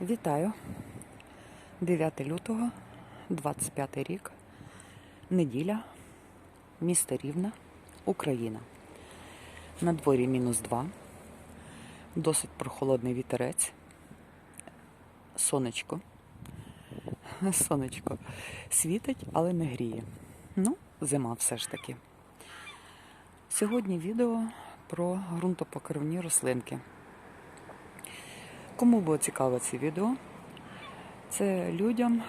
Вітаю. 9 лютого, 25 рік, неділя, місто Рівне, Україна. На дворі мінус 2, досить прохолодний вітерець, сонечко. Сонечко світить, але не гріє. Ну, зима все ж таки. Сьогодні відео про ґрунтопокривні рослинки. Кому було цікаве це відео, це людям,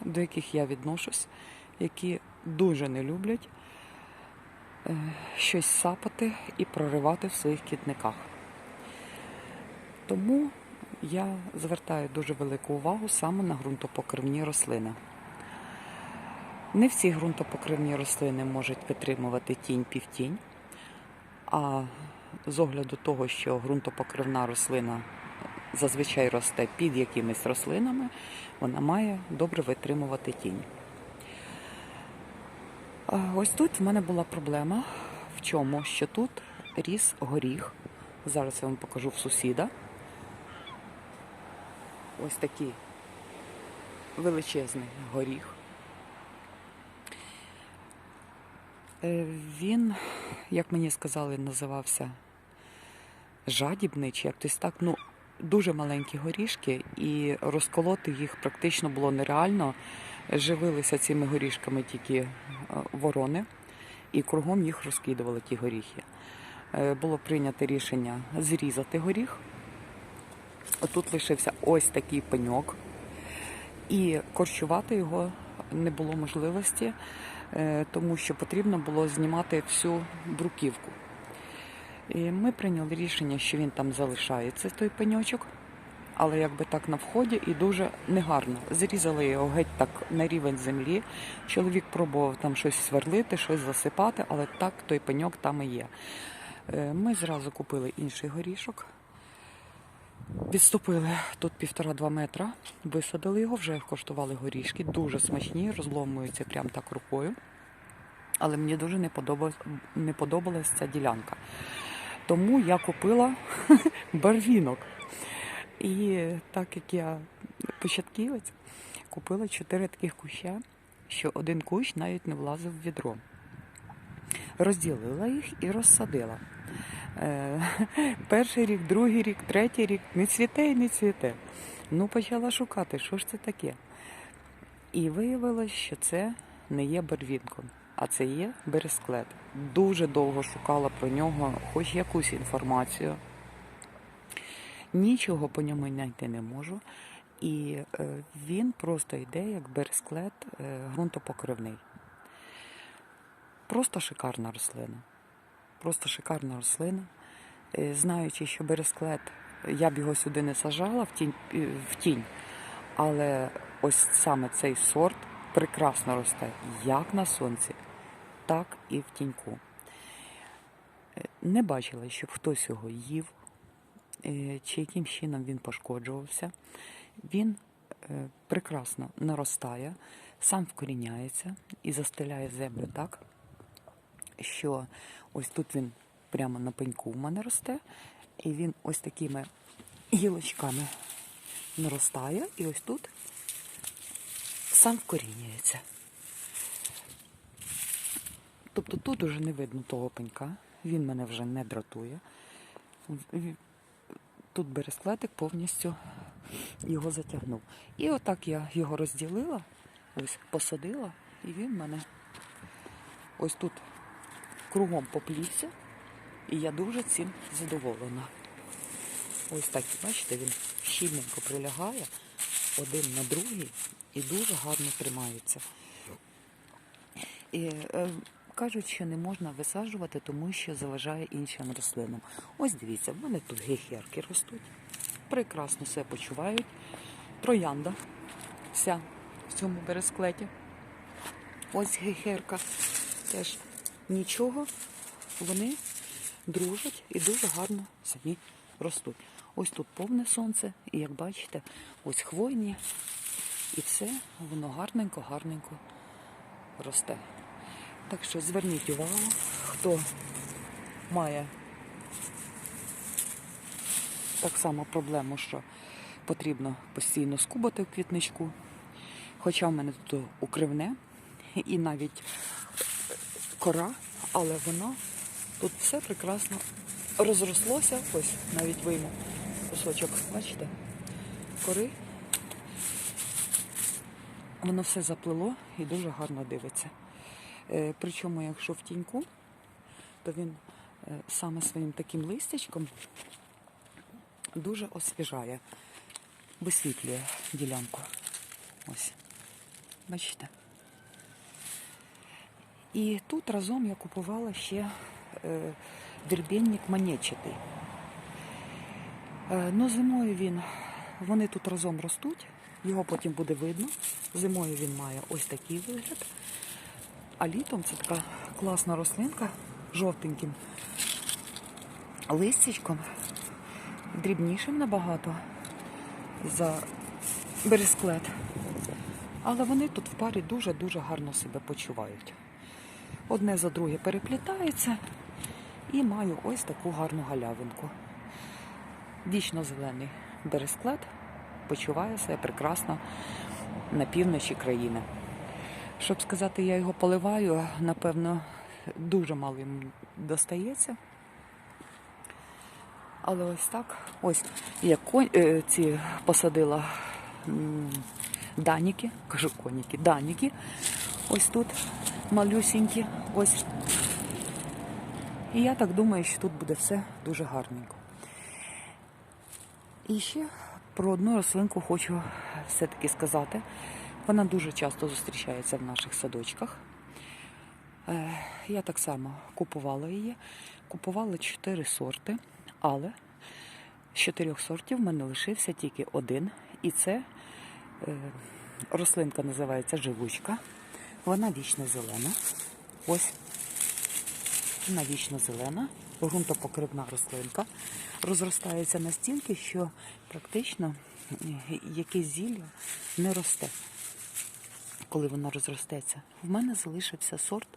до яких я відношусь, які дуже не люблять е, щось сапати і проривати в своїх квітниках. Тому я звертаю дуже велику увагу саме на ґрунтопокривні рослини. Не всі ґрунтопокривні рослини можуть витримувати тінь півтінь, а з огляду того, що ґрунтопокривна рослина зазвичай росте під якимись рослинами, вона має добре витримувати тінь. Ось тут в мене була проблема в чому, що тут ріс горіх. Зараз я вам покажу в сусіда. Ось такий величезний горіх. Е, Він, як мені сказали, називався жадібний, чи якось так. Ну, дуже маленькі горішки, і розколоти їх практично було нереально. Живилися цими горішками тільки е, ворони, і кругом їх розкидували ті горіхи. Е, Було прийнято рішення зрізати горіх. Тут лишився ось такий пеньок, і корчувати його не було можливості, е, тому що потрібно було знімати всю бруківку. І ми прийняли рішення, що він там залишається, той пеньочок, але якби так на вході і дуже негарно. Зрізали його геть так на рівень землі. Чоловік пробував там щось сверлити, щось засипати, але так той пеньок там і є. Е, Ми зразу купили інший горішок. Відступили тут півтора-два метра, висадили його, вже коштували горішки, дуже смачні, розломуються прямо так рукою. Але мені дуже не подобалась ця ділянка. Тому я купила барвінок. І так як я початківець, купила чотири таких куща, що один кущ навіть не влазив в відро. Розділила їх і розсадила. Е, Перший рік, другий рік, третій рік не цвіте і не цвіте. Ну, почала шукати, що ж це таке. І виявилось, що це не є барвінком, а це є бересклет. Дуже довго шукала про нього хоч якусь інформацію. Нічого по ньому знайти не можу. І е, він просто йде як бересклет е, ґрунтопокривний. Просто шикарна рослина. Просто шикарна рослина. Е, Знаючи, що бересклет, я б його сюди не сажала в тінь, в тінь. але ось саме цей сорт прекрасно росте як на сонці, так і в тіньку. Е, Не бачила, щоб хтось його їв, е, чи яким чином він пошкоджувався. Він е, прекрасно наростає, сам вкоріняється і застеляє землю так, що ось тут він прямо на пеньку в мене росте, і він ось такими гілочками наростає, і ось тут сам вкорінюється. Тобто тут уже не видно того пенька, він мене вже не дратує. Тут бересклетик повністю його затягнув. І отак я його розділила, ось посадила, і він мене ось тут кругом поплівся, і я дуже цим задоволена. Ось так, бачите, він щільненько прилягає один на другий і дуже гарно тримається. І е, кажуть, що не можна висаджувати, тому що заважає іншим рослинам. Ось дивіться, в мене тут гехерки ростуть, прекрасно себе почувають. Троянда вся в цьому бересклеті. Ось гехерка теж нічого, вони дружать і дуже гарно самі ростуть. Ось тут повне сонце, і як бачите, ось хвойні, і все воно гарненько-гарненько росте. Так що зверніть увагу, хто має так само проблему, що потрібно постійно скубати в квітничку. Хоча в мене тут укривне і навіть кора, але воно тут все прекрасно розрослося. Ось навіть вийму кусочок, бачите, кори. Воно все заплило і дуже гарно дивиться. Е, Причому, якщо в тіньку, то він е, саме своїм таким листячком дуже освіжає, висвітлює ділянку. Ось. Бачите? І тут разом я купувала ще манечатий. Е, ну, зимою він, вони тут разом ростуть, його потім буде видно. Зимою він має ось такий вигляд. А літом це така класна рослинка жовтеньким листячком, дрібнішим набагато за бересклет. Але вони тут в парі дуже-дуже гарно себе почувають. Одне за друге переплітається і маю ось таку гарну галявинку. Вічно зелений бересклет почуває себе прекрасно на півночі країни. Щоб сказати, я його поливаю, напевно, дуже мало йому достається. Але ось так. Ось я е, ці посадила даніки, кажу коніки, даніки. Ось тут малюсінькі. Ось. І я так думаю, що тут буде все дуже гарненько. І ще про одну рослинку хочу все-таки сказати. Вона дуже часто зустрічається в наших садочках. Е, Я так само купувала її. Купувала чотири сорти, але з чотирьох сортів в мене лишився тільки один. І це е, рослинка називається живучка. Вона вічно зелена. Ось вона вічно зелена, ґрунтопокривна рослинка. Розростається настільки, що практично е, якесь зілля не росте, коли воно розростеться. В мене залишився сорт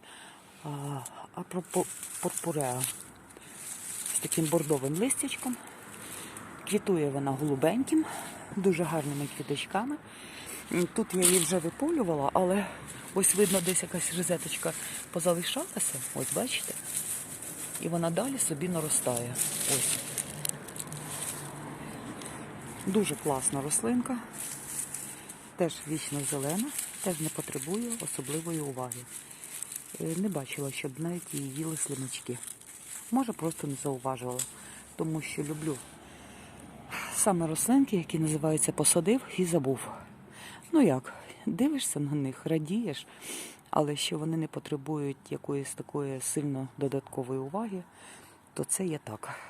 а, з таким бордовим листячком. Квітує вона голубеньким, дуже гарними квіточками. Тут я її вже виполювала, але ось видно, десь якась розеточка позалишалася. Ось бачите? І вона далі собі наростає. Ось. Дуже класна рослинка. Теж вічно зелена, теж не потребує особливої уваги. Е, Не бачила, щоб навіть її їли слимачки. Може, просто не зауважувала, тому що люблю саме рослинки, які називаються посадив і забув. Ну як, дивишся на них, радієш, але що вони не потребують якоїсь такої сильно додаткової уваги, то це є так.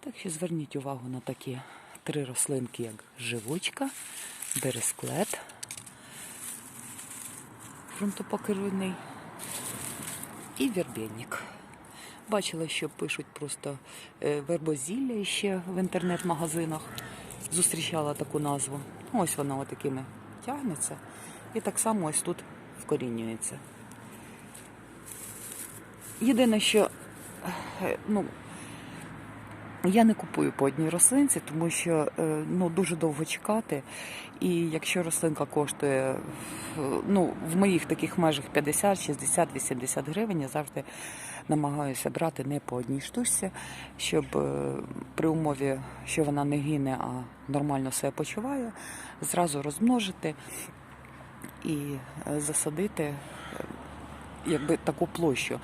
Так що зверніть увагу на такі три рослинки, як живучка, бересклет, ґрунтопокривний і вербенник. Бачила, що пишуть просто е, вербозілля ще в інтернет-магазинах. Зустрічала таку назву. Ось вона отакими тягнеться. І так само ось тут вкорінюється. Єдине, що е, ну, я не купую по одній рослинці, тому що е, ну, дуже довго чекати. І якщо рослинка коштує ну, в моїх таких межах 50, 60, 80 гривень, я завжди намагаюся брати не по одній штучці, щоб е, при умові, що вона не гине, а нормально себе почуває, зразу розмножити і е, засадити якби таку площу.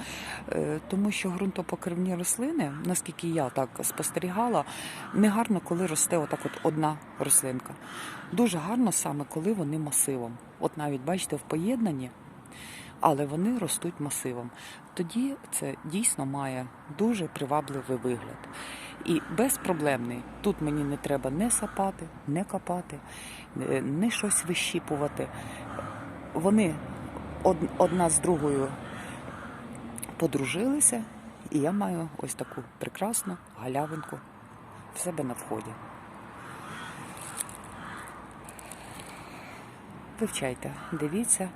Е, Тому що ґрунтопокривні рослини, наскільки я так спостерігала, не гарно, коли росте отак от одна рослинка. Дуже гарно саме, коли вони масивом. От навіть бачите, в поєднанні, але вони ростуть масивом. Тоді це дійсно має дуже привабливий вигляд. І безпроблемний. Тут мені не треба не сапати, не копати, е, не щось вищіпувати. Вони одна з другою подружилися, і я маю ось таку прекрасну галявинку в себе на вході. Вивчайте, дивіться,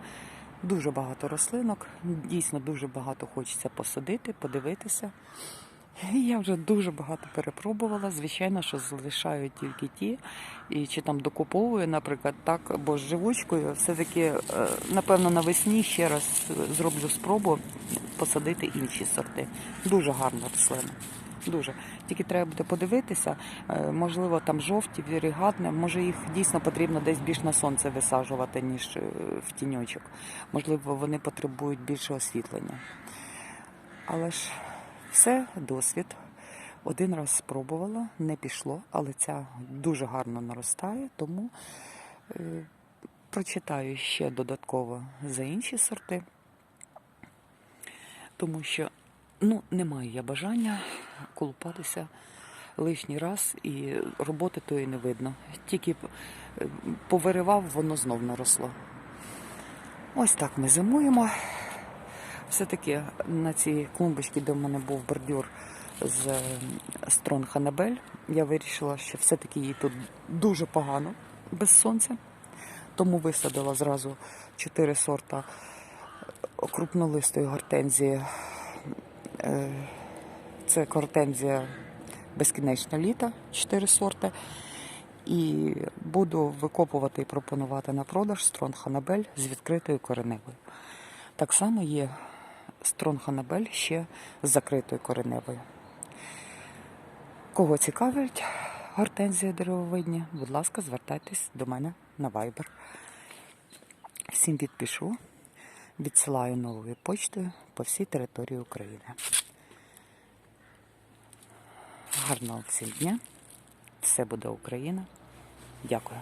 дуже багато рослинок, дійсно дуже багато хочеться посадити, подивитися. Я вже дуже багато перепробувала. Звичайно, що залишаю тільки ті, і чи там докуповую, наприклад, так, або з живучкою. Все-таки, е, напевно, навесні ще раз е, зроблю спробу посадити інші сорти. Дуже гарна рослина. Дуже. Тільки треба буде подивитися, е, можливо, там жовті, вірігатне, може їх дійсно потрібно десь більш на сонце висаджувати, ніж в тіньочок. Можливо, вони потребують більше освітлення. Але ж все досвід. Один раз спробувала, не пішло, але ця дуже гарно наростає, тому е, прочитаю ще додатково за інші сорти, тому що ну, не я бажання колупатися лишній раз і роботи тої не видно. Тільки е, повиривав, воно знов наросло. Ось так ми зимуємо. Все-таки на цій клумбочці, де в мене був бордюр з строн Ханабель, я вирішила, що все-таки їй тут дуже погано без сонця. Тому висадила зразу чотири сорта крупнолистої гортензії. Е, Це гортензія безкінечне літо, чотири сорти. І буду викопувати і пропонувати на продаж строн Ханабель з відкритою кореневою. Так само є строн Ханабель ще з закритою кореневою. Кого цікавить гортензія деревовидні, будь ласка, звертайтесь до мене на Viber. Всім відпишу, відсилаю новою почтою по всій території України. Гарного всім дня! Все буде Україна! Дякую.